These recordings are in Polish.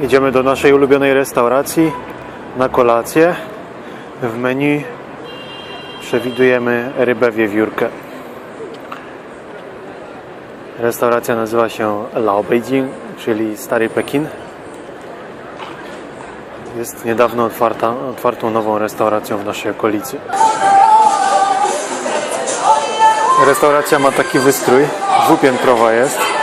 Idziemy do naszej ulubionej restauracji na kolację. W menu przewidujemy rybę wiewiórkę. Restauracja nazywa się Lao Beijing, czyli Stary Pekin. Jest niedawno otwarta, otwartą nową restauracją w naszej okolicy. Restauracja ma taki wystrój, dwupiętrowa jest.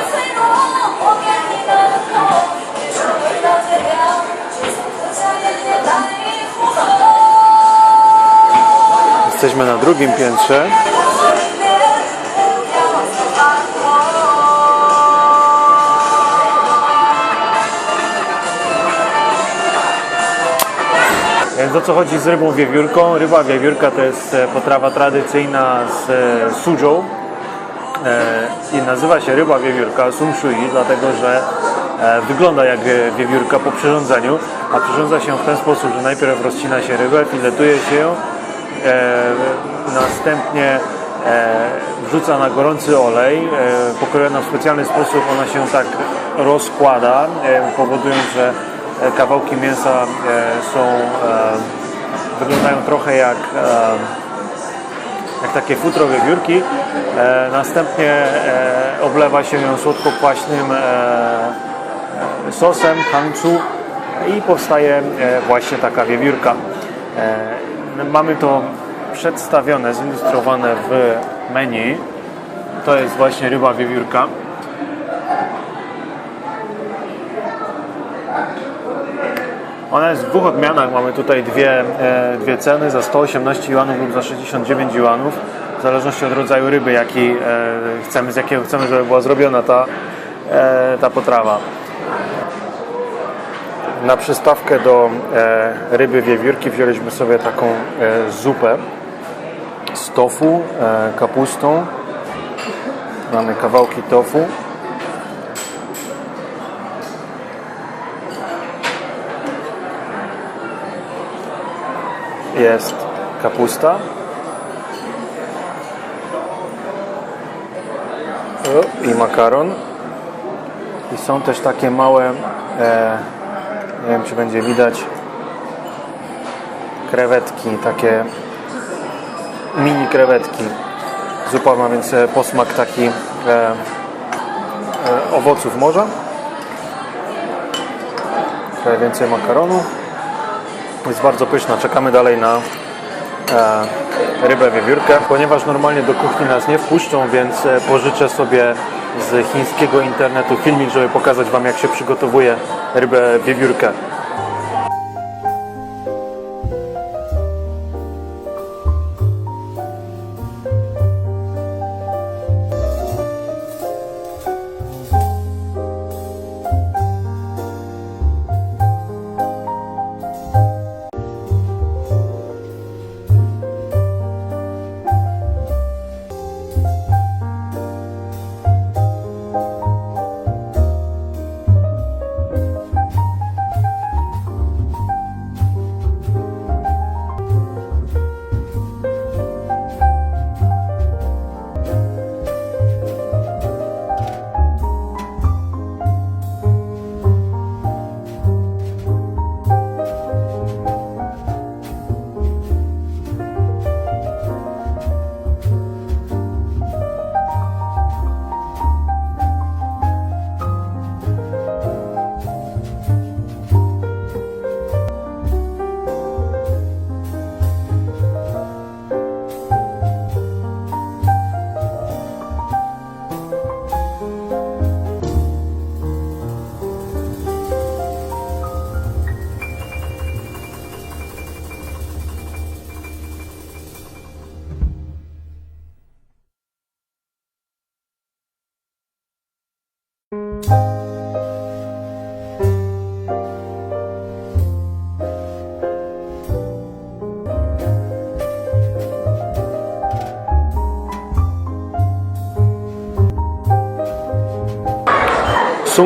Jesteśmy na drugim piętrze. Więc o co chodzi z rybą wiewiórką? Ryba wiewiórka to jest e, potrawa tradycyjna z e, suzhou e, i nazywa się ryba wiewiórka sum shui, dlatego że e, wygląda jak e, wiewiórka po przyrządzeniu, a przyrządza się w ten sposób, że najpierw rozcina się rybę, filetuje się ją, e, następnie e, wrzuca na gorący olej, e, pokrojona w specjalny sposób, ona się tak rozkłada, e, powodując, że e, kawałki mięsa e, są, e, wyglądają trochę jak e, jak takie futro wiewiórki. E, następnie e, oblewa się ją słodko-kwaśnym e, e, sosem hangcu i powstaje e, właśnie taka wiewiórka. Mamy to przedstawione, zilustrowane w menu. To jest właśnie ryba wiewiórka. Ona jest w dwóch odmianach. Mamy tutaj dwie, e, dwie ceny za 118 juanów lub za 69 juanów. W zależności od rodzaju ryby, jaki e, chcemy, z jakiego chcemy, żeby była zrobiona ta, e, ta potrawa. Na przystawkę do e, ryby wiewiórki wzięliśmy sobie taką e, zupę z tofu, e, kapustą. Mamy kawałki tofu. jest kapusta. I makaron. I są też takie małe, nie wiem czy będzie widać, krewetki, takie mini krewetki. Zupa ma więc e, posmak taki e, e, owoców morza. Trochę więcej makaronu. Jest bardzo pyszna. Czekamy dalej na rybę wiewiórkę. Ponieważ normalnie do kuchni nas nie wpuszczą, więc e, pożyczę sobie z chińskiego internetu filmik, żeby pokazać Wam jak się przygotowuje rybę wiewiórkę.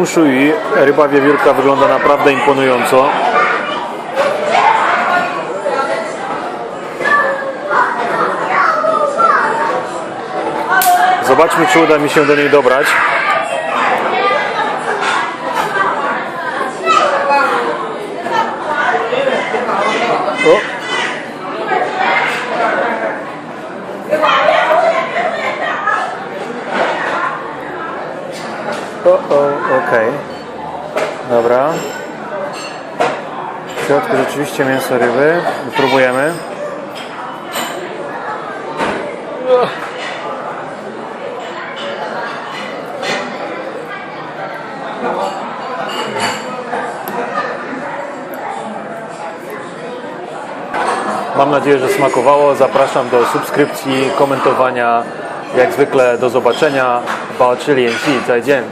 Shui, ryba wiewiórka wygląda naprawdę imponująco. Zobaczmy, czy uda mi się do niej dobrać. O. O, o, okej. Okay. Dobra. W środku rzeczywiście mięso ryby. Próbujemy. Mam nadzieję, że smakowało. Zapraszam do subskrypcji, komentowania. Jak zwykle do zobaczenia. 保持联系，再见。